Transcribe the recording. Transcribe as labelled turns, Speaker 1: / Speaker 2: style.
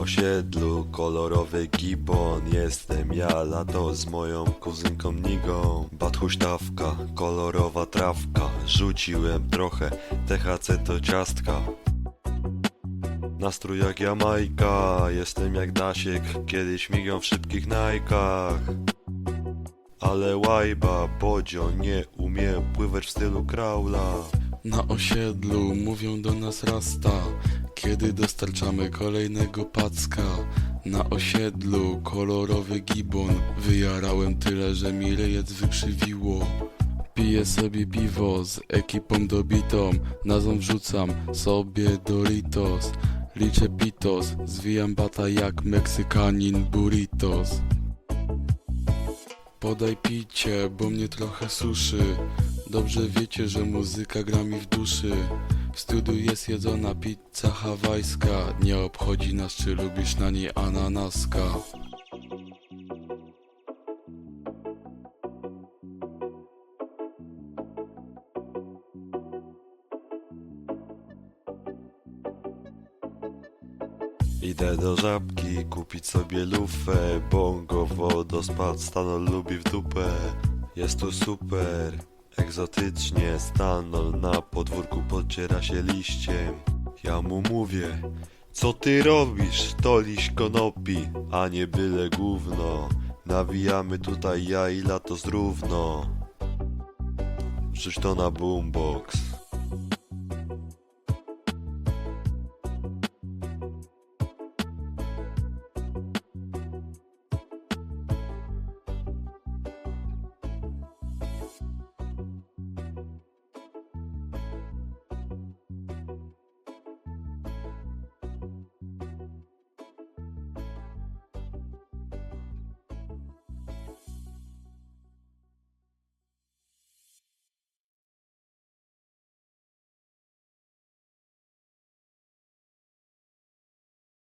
Speaker 1: osiedlu kolorowy gibon Jestem ja, lato z moją kuzynką Nigą. Bad huśtawka, kolorowa trawka. Rzuciłem trochę, THC to ciastka. Nastrój jak Jamajka, jestem jak Dasiek. Kiedyś migał w szybkich najkach Ale łajba, bodzio nie umie pływać w stylu kraula.
Speaker 2: Na osiedlu mówią do nas rasta, kiedy dostarczamy kolejnego packa. Na osiedlu kolorowy gibon, wyjarałem tyle, że mi rejec wykrzywiło. Piję sobie piwo z ekipą dobitą, nazwą wrzucam sobie Doritos. Liczę pitos, zwijam bata jak Meksykanin burritos. Podaj picie, bo mnie trochę suszy. Dobrze wiecie, że muzyka gra mi w duszy. W studiu jest jedzona pizza hawajska. Nie obchodzi nas, czy lubisz na niej ananaska.
Speaker 1: Idę do żabki kupić sobie lufę Bongo wodospad Stanol lubi w dupę Jest tu super Egzotycznie Stanol na podwórku podciera się liściem. Ja mu mówię Co ty robisz? To liść konopi A nie byle gówno. Nawijamy tutaj ja i lato zrówno. Wrzuć to na boombox